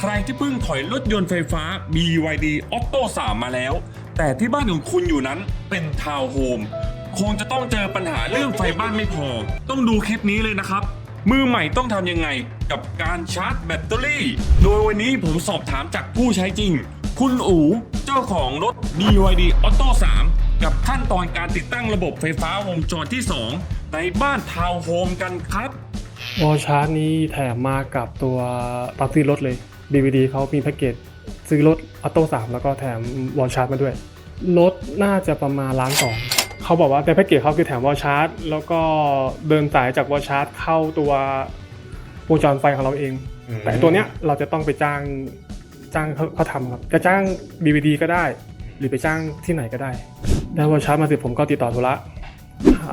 ใครที่เพิ่งถอยรถยนต์ไฟฟ้า BYD Auto 3 มาแล้ว แต่ที่บ้านของคุณอยู่นั้นเป็นทาวน์โฮมคงจะต้องเจอปัญหาเรื่องไฟบ้านไม่พอ ต้องดูคลิปนี้เลยนะครับ มือใหม่ต้องทำยังไงกับการชาร์จแบตเตอรี่ โดยวันนี้ผมสอบถามจากผู้ใช้จริง คุณอูเจ้าของรถ BYD Auto 3 กับขั้นตอนการติดตั้งระบบไฟฟ้าวงจรที่ 2 ในบ้านทาวน์โฮมกันครับวอชาร์จนี้แถมมากับตัวตอนซื้อรถเลย DVD เขามีแพ็กเกจซื้อรถออโต้สามแล้วก็แถมวอลชาร์จมาด้วย รถน่าจะประมาณล้านสองเขาบอกว่าในแพ็กเกจเขาคือแถมวอลชาร์จ แล้วก็เดินสายจากวอลชาร์จเข้าตัววงจรไฟของเราเอง แต่ตัวเนี้ยเราจะต้องไปจ้างจ้างเขาเขาทำครับจะจ้าง DVD ก็ได้ หรือไปจ้างที่ไหนก็ได้ ได้วอลชาร์จมาเสร็จผมก็ติดต่อโทระ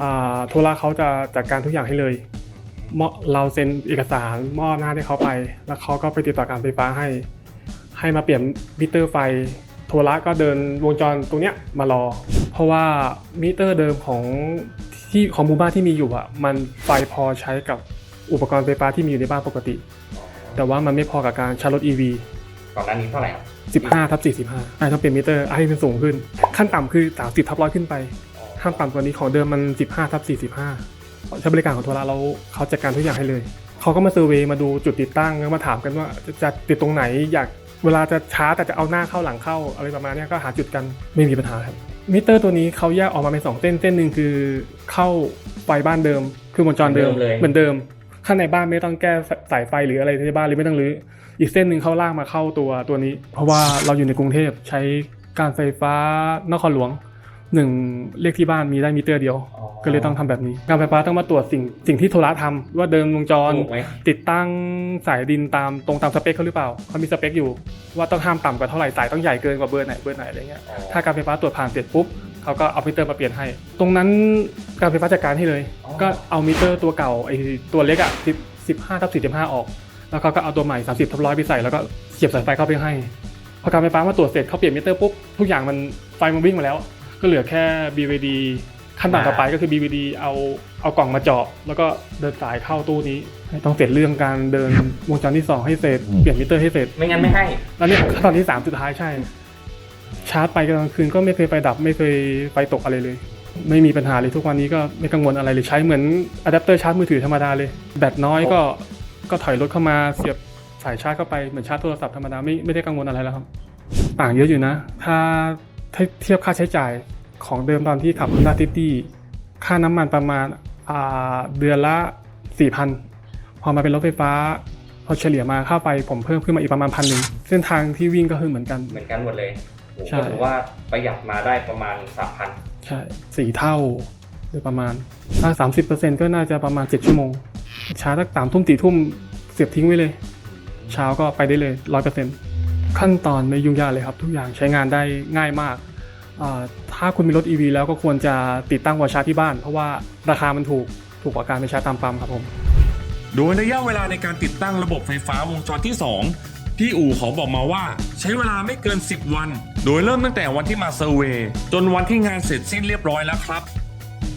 อ่าโทระเขาจะจัดการทุกอย่างให้เลยมอบ เราเซ็นเอกสารมอบหน้าให้เขาไป แล้วเขาก็ไปติดต่อการไฟฟ้าให้ ให้มาเปลี่ยนมิเตอร์ไฟ โทรละก็เดินวงจรตรงเนี้ยมารอ เพราะว่ามิเตอร์เดิมของที่ของหมู่บ้านที่มีอยู่อะ มันไฟพอใช้กับอุปกรณ์ไฟฟ้าที่มีอยู่ในบ้านปกติ แต่ว่ามันไม่พอกับการชาร์จรถ EV ก่อนหน้านี้เท่าไหร่ครับ15ทับ45ให้ต้องเปลี่ยนมิเตอร์ให้มันสูงขึ้น ขั้นต่ำคือ 30ทับร้อยขึ้นไป ขั้นต่ำกว่านี้ของเดิมมัน 15ทับ45 ใช้บริการของโทรละแล้วเขาจัดการทุกอย่างให้เลย เขาก็มาเซอร์เวย์มาดูจุดติดตั้งแล้วมาถามกันว่าจะจะติดตรงไหนอยากเวลาจะช้าแต่จะเอาหน้าเข้าหลังเข้าอะไรประมาณเนี้ยก็หาจุดกันไม่มีปัญหาครับมิเตอร์ตัวนี้เขาแยกออกมาเป็นสองเส้นเส้นหนึ่งคือเข้าไฟบ้านเดิม คือวงจรเดิมเหมือนเดิม ข้างในบ้านไม่ต้องแก้สายไฟหรืออะไรที่บ้านหรือไม่ต้องรื้ออีกเส้นหนึ่งเขาลากมาเข้าตัวตัวนี้ เพราะว่าเราอยู่ในกรุงเทพใช้การไฟฟ้านครหลวงหนึ่งเลขที่บ้านมีได้มิเตอร์เดียว ก็เลยต้องทำแบบนี้ การไฟฟ้าต้องมาตรวจสิ่งสิ่งที่โทรทำว่าเดิมวงจรถูกไหมติดตั้งสายดินตามตรงตามสเปคเขาหรือเปล่าเขามีสเปคอยู่ ว่าต้องห้ามต่ำกว่าเท่าไหร่สายต้องใหญ่เกินกว่าเบอร์ไหนเบอร์ไหนอะไรเงี้ยถ้าการไฟฟ้าตรวจผ่านเสร็จปุ๊บเขาก็เอามิเตอร์มาเปลี่ยนให้ ตรงนั้นการไฟฟ้าจัดการให้เลยอ๋อก็เอามิเตอร์ตัวเก่าไอ้ตัวเล็กอะสิบสิบห้าทับสี่สิบห้าออก แล้วเขาก็เอาตัวใหม่สามสิบทับร้อยไปใส่แล้วก็เสียบสายไฟเข้าไปให้พอการไฟฟ้ามาตรวจเสร็จเขาเปลี่ยนมิเตอร์ปุ๊บทุกอย่างมันไฟมันวิ่งมาแล้ว ก็เหลือแค่ BVD ขั้นตอนต่อไปก็คือ BVD เอาเอากล่องมาเจาะแล้วก็เดินสายเข้าตู้นี้ต้องเสร็จเรื่องการเดินวงจรที่สองให้เสร็จ เปลี่ยนมิเตอร์ให้เสร็จ ไม่งั้นไม่ให้ แล้วเนี่ยขั้นตอนที่สามสุดท้ายใช่ ชาร์จไปกลางคืนก็ไม่เคยไฟดับไม่เคยไฟตกอะไรเลย ไม่มีปัญหาเลยทุกวันนี้ก็ไม่กังวลอะไรเลยใช้เหมือนอะแดปเตอร์ชาร์จมือถือธรรมดาเลย แบตน้อยก็ก็ถอยรถเข้ามาเสียบสายชาร์จเข้าไปเหมือนชาร์จโทรศัพท์ธรรมดาไม่ไม่ได้กังวลอะไรแล้วครับ ต่างเยอะอยู่นะ ถ้าถ้าเทียบค่าใช้จ่าย ของเดิมตอนที่ขับ Honda City ค่าน้ำมันประมาณอ่าเดือนละ 4,000 พอมาเป็นรถไฟฟ้าพอเฉลี่ยมาค่าไฟผมเพิ่มขึ้นมาอีกประมาณพันหนึ่งเส้นทางที่วิ่งก็คือเหมือนกัน เหมือนกันหมดเลยโอ้โหใช่ก็ถือว่าประหยัดมาได้ประมาณสามพันใช่สี่เท่าโดยประมาณถ้าสามสิบเปอร์เซ็นก็น่าจะประมาณเจ็ดชั่วโมงช้าสักสามทุ่มสี่ทุ่มเสียบทิ้งไว้เลย เช้าก็ไปได้เลยร้อยเปอร์เซ็นขั้นตอนไม่ยุ่งยากเลยครับ ทุกอย่างใช้งานได้ง่ายมากอ่า ถ้าคุณมีรถ EV แล้วก็ควรจะติดตั้งวอชาร์จที่บ้าน เพราะว่าราคามันถูกถูกกว่าการไปชาร์จตามปั๊มครับผม โดยระยะเวลาในการติดตั้งระบบไฟฟ้าวงจรที่2พี่อู่เขาบอกมาว่า ใช้เวลาไม่เกิน 10 วัน โดยเริ่มตั้งแต่วันที่มาเซอร์เวย์จนวันที่งานเสร็จสิ้นเรียบร้อยแล้วครับ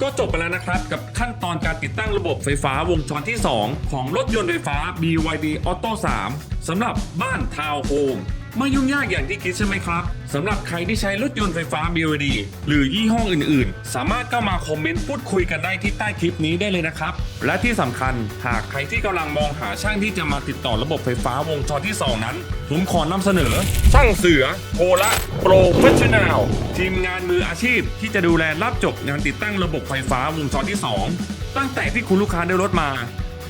ก็จบไปแล้วนะครับกับขั้นตอนการติดตั้งระบบไฟฟ้าวงจรที่ 2 ของรถยนต์ไฟฟ้า BYD Auto 3สำหรับบ้านทาวน์โฮม ไม่ยุ่งยากอย่างที่คิดใช่ไหมครับสำหรับใครที่ใช้รถยนต์ไฟฟ้า BYD หรือยี่ห้ออื่นๆ สามารถเข้ามาคอมเมนต์พูดคุยกันได้ที่ใต้คลิปนี้ได้เลยนะครับ และที่สำคัญหากใครที่กำลังมองหาช่างที่จะมาติดต่อระบบไฟฟ้าวงจรที่ 2 นั้น ผมขอนำเสนอ ช่างเสือโคละโปรเฟชชั่นแนลทีมงานมืออาชีพ ที่จะดูแลรับจบงานติดตั้งระบบไฟฟ้าวงจรที่ 2 ตั้งแต่ที่คุณลูกค้าได้รถมา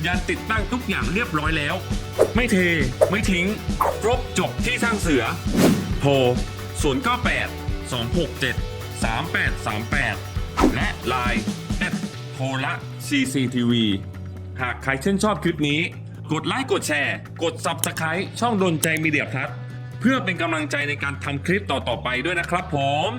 ยันติดตั้งทุกอย่างเรียบร้อยแล้ว ไม่เท ไม่ทิ้ง ครบจบที่ช่างเสือ โทร 098 267 3838 และ Line แอดโทรละ CCTV หากใครชื่นชอบคลิปนี้ กดไลค์กดแชร์ กด Subscribe ช่องดนใจมีเดียพัทเพื่อเป็นกำลังใจในการทำคลิปต่อๆไปด้วยนะครับผม